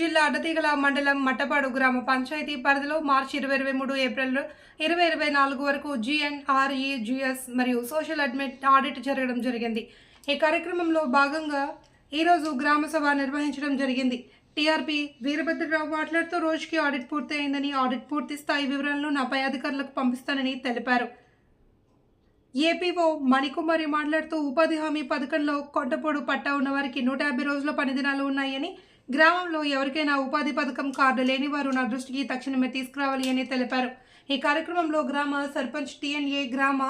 జిల్లా అడ్డతీగల మండలం మట్టపాడు గ్రామ పంచాయతీ పరిధిలో మార్చి ఇరవై ఇరవై మూడు ఏప్రిల్ ఇరవై ఇరవై నాలుగు వరకు జిఎన్ఆర్ఈజిఎస్ మరియు సోషల్ అడ్మిట్ ఆడిట్ జరగడం జరిగింది. ఈ కార్యక్రమంలో భాగంగా ఈరోజు గ్రామ సభ నిర్వహించడం జరిగింది. టీఆర్పీ వీరభద్రరావు మాట్లాడుతూ రోజుకి ఆడిట్ పూర్తయిందని ఆడిట్ పూర్తి స్థాయి వివరాలను నా పై అధికారులకు పంపిస్తానని తెలిపారు. ఏపీఓ మణికుమారి మాట్లాడుతూ ఉపాధి హామీ పథకంలో కొండపోడు పట్టా ఉన్న వారికి నూట యాభై రోజుల పని దినాలు ఉన్నాయని గ్రామంలో ఎవరికైనా ఉపాధి పథకం కార్డు లేని వారు నా దృష్టికి తక్షణమే తీసుకురావాలి అని తెలిపారు. ఈ కార్యక్రమంలో గ్రామ సర్పంచ్ టీఎన్ఏ గ్రామ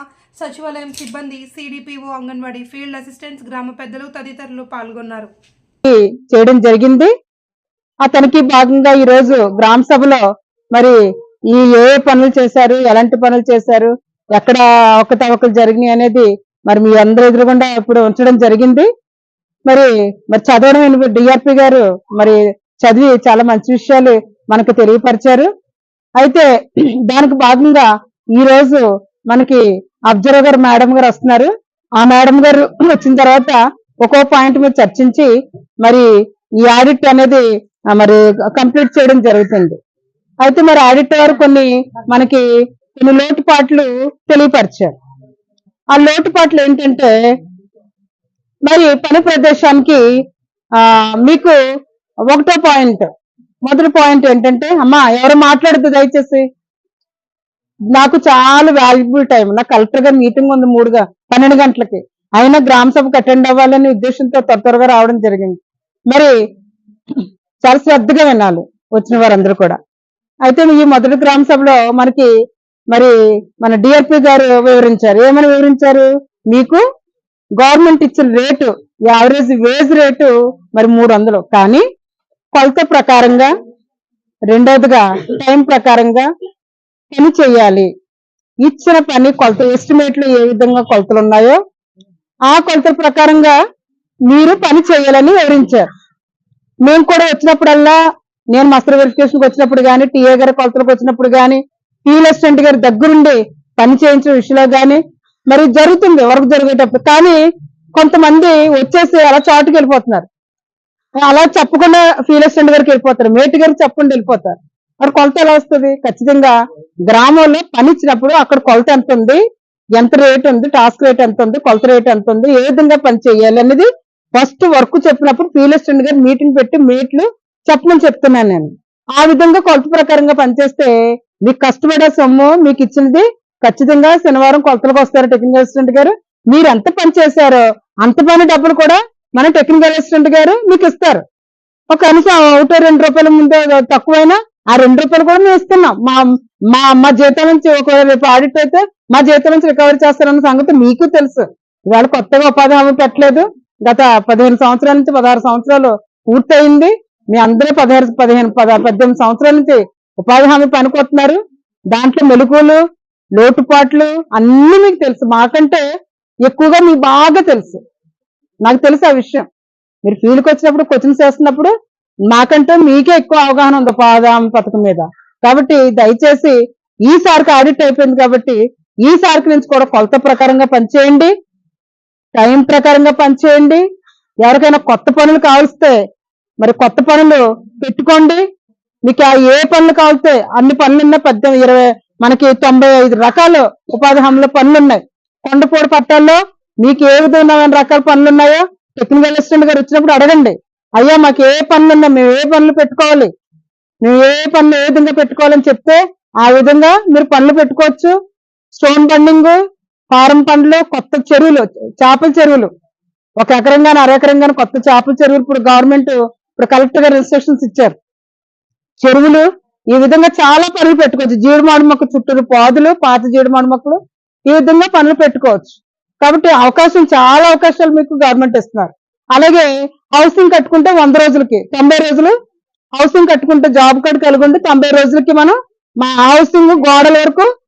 సచివాలయం సిబ్బంది సిడిపిఓ అంగన్వాడీ ఫీల్డ్ అసిస్టెంట్స్ గ్రామ పెద్దలు తదితరులు పాల్గొన్నారు. చేయడం జరిగింది. అతనికి భాగంగా ఈ రోజు గ్రామ సభలో మరి ఈ ఏ ఏ పనులు చేశారు ఎలాంటి పనులు చేశారు ఎక్కడ అవకతవకలు జరిగినాయి అనేది మరి మీ అందరి ఎదురుగుండా ఇప్పుడు ఉంచడం జరిగింది. మరి మరి చదవడం డిఆర్పి గారు మరి చదివి చాలా మంచి విషయాలు మనకు తెలియపరిచారు. అయితే దానికి భాగంగా ఈ రోజు మనకి అబ్జర్వర్ మేడం గారు వస్తున్నారు. ఆ మేడం గారు వచ్చిన తర్వాత ఒక్కో పాయింట్ మీద చర్చించి మరి ఈ ఆడిట్ అనేది మరి కంప్లీట్ చేయడం జరుగుతుంది. అయితే మరి ఆడిట్ గారు కొన్ని మనకి కొన్ని లోటుపాట్లు తెలియపరిచారు. ఆ లోటుపాట్లు ఏంటంటే మరి పని ప్రదేశానికి ఆ మీకు ఒకటో పాయింట్ మొదటి పాయింట్ ఏంటంటే అమ్మా ఎవరు మాట్లాడద్దు దయచేసి? నాకు చాలా వాల్యుబుల్ టైం నా కలెక్టర్ గారు మీటింగ్ ఉంది మూడుగా పన్నెండు గంటలకి. అయినా గ్రామ సభకు అటెండ్ అవ్వాలనే ఉద్దేశంతో త్వర త్వరగా రావడం జరిగింది. మరి చాలా శ్రద్ధగా వినాలి వచ్చిన వారందరూ కూడా. అయితే ఈ మొదటి గ్రామ సభలో మనకి మరి మన డిఆర్పి గారు వివరించారు. ఏమని వివరించారు? మీకు గవర్నమెంట్ ఇచ్చిన రేటు యావరేజ్ వేజ్ రేటు మరి మూడు వందలు కానీ కొలత ప్రకారంగా రెండవదిగా టైం ప్రకారంగా పని చేయాలి. ఇచ్చిన పని కొలత ఎస్టిమేట్లు ఏ విధంగా కొలతలు ఉన్నాయో ఆ కొలత ప్రకారంగా మీరు పని చేయాలని వివరించారు. మేము కూడా వచ్చినప్పుడల్లా నేను మస్త్ర వెరిఫికేషన్కి వచ్చినప్పుడు కానీ టీఏ గారి కొలతలకు వచ్చినప్పుడు కానీ ఫీల్ అసిస్టెంట్ గారి దగ్గరుండి పని చేయించిన విషయంలో కానీ మరి జరుగుతుంది వర్క్ జరిగేటప్పుడు. కానీ కొంతమంది వచ్చేసి అలా చాటుకు వెళ్ళిపోతున్నారు. అలా చెప్పకుండా ఫీల్ అసిస్టెంట్ గారికి వెళ్ళిపోతారు. మేటి గారికి చెప్పకుండా వెళ్ళిపోతారు. మరి కొలత ఎలా వస్తుంది? ఖచ్చితంగా గ్రామంలో పని ఇచ్చినప్పుడు అక్కడ కొలత ఎంత ఉంది? ఎంత రేట్ ఉంది? టాస్క్ రేట్ ఎంత ఉంది? కొలత రేట్ ఎంత ఉంది? ఏ విధంగా పని చేయాలి అనేది ఫస్ట్ వర్క్ చెప్పినప్పుడు ఫీల్ అసిస్టెంట్ గారు మీటింగ్ పెట్టి మీట్లు చెప్పమని చెప్తున్నాను నేను. ఆ విధంగా కొలత ప్రకారంగా పనిచేస్తే మీకు కష్టపడే సొమ్ము మీకు ఇచ్చినది ఖచ్చితంగా శనివారం కొలతలకు వస్తారు టెక్నికల్ అసిస్టెంట్ గారు. మీరు ఎంత పని చేశారో అంత పని డబ్బులు కూడా మన టెక్నికల్ అసిస్టెంట్ గారు మీకు ఇస్తారు. ఒక కనీసం ఒకటో రెండు రూపాయల ముందు తక్కువైనా ఆ రెండు రూపాయలు కూడా మేము ఇస్తున్నాం. మా మా మా జీతం నుంచి ఒకవేళ రేపు ఆడిట్ అయితే మా జీతం నుంచి రికవరీ చేస్తారన్న సంగతి మీకు తెలుసు. ఇవాళ కొత్తగా ఉపాధి హామీ పెట్టలేదు. గత పదిహేను సంవత్సరాల నుంచి పదహారు సంవత్సరాలు పూర్తయింది. మీ అందరూ పదహారు పదిహేను పద- పద్దెనిమిది సంవత్సరాల నుంచి ఉపాధి హామీ పనికొస్తున్నారు. దాంట్లో మెలుకులు లోటుపాట్లు అన్ని మీకు తెలుసు. మాకంటే ఎక్కువగా మీకు బాగా తెలుసు. నాకు తెలుసు ఆ విషయం. మీరు ఫీల్డ్కి వచ్చినప్పుడు క్వశ్చన్స్ వేస్తున్నప్పుడు మాకంటే మీకే ఎక్కువ అవగాహన ఉంది పాదాం పథకం మీద. కాబట్టి దయచేసి ఈసారికి ఆడిట్ అయిపోయింది కాబట్టి ఈసారికి నుంచి కూడా కొలత ప్రకారంగా పనిచేయండి. టైం ప్రకారంగా పనిచేయండి. ఎవరికైనా కొత్త పనులు కావలిస్తే మరి కొత్త పనులు పెట్టుకోండి. మీకు ఆ ఏ పనులు కావాలితే అన్ని పనులు పద్దెనిమిది ఇరవై మనకి తొంభై ఐదు రకాల ఉపాధి హామీలో పనులు ఉన్నాయి కొండపోడు పట్టాల్లో మీకు ఏ విధమైన రకాల పనులు ఉన్నాయో టెక్నికల్ అసిస్టెంట్ గారు వచ్చినప్పుడు అడగండి. అయ్యా మాకు ఏ పనులు ఉన్నాయి మేము ఏ పనులు పెట్టుకోవాలి? మేము ఏ పనులు ఏ విధంగా పెట్టుకోవాలని చెప్తే ఆ విధంగా మీరు పనులు పెట్టుకోవచ్చు. స్టోన్ బండింగ్ ఫారం పండ్లు కొత్త చెరువులు చేపల చెరువులు. ఒక ఎకరం కానీ అర కానీ కొత్త చేపల చెరువులు ఇప్పుడు గవర్నమెంట్ ఇప్పుడు కలెక్టర్ గారు ఇన్స్ట్రక్షన్స్ ఇచ్చారు. చెరువులు ఈ విధంగా చాలా పనులు పెట్టుకోవచ్చు. జీడిమాడు మొక్క చుట్టూరు పాదులు పాత జీడిమాడు మొక్కలు ఈ విధంగా పనులు పెట్టుకోవచ్చు. కాబట్టి అవకాశం చాలా అవకాశాలు మీకు గవర్నమెంట్ ఇస్తున్నారు. అలాగే హౌసింగ్ కట్టుకుంటే వంద రోజులకి తొంభై రోజులు హౌసింగ్ కట్టుకుంటే జాబ్ కార్డు కలిగి ఉంటే తొంభై రోజులకి మనం మా హౌసింగ్ గోడల వరకు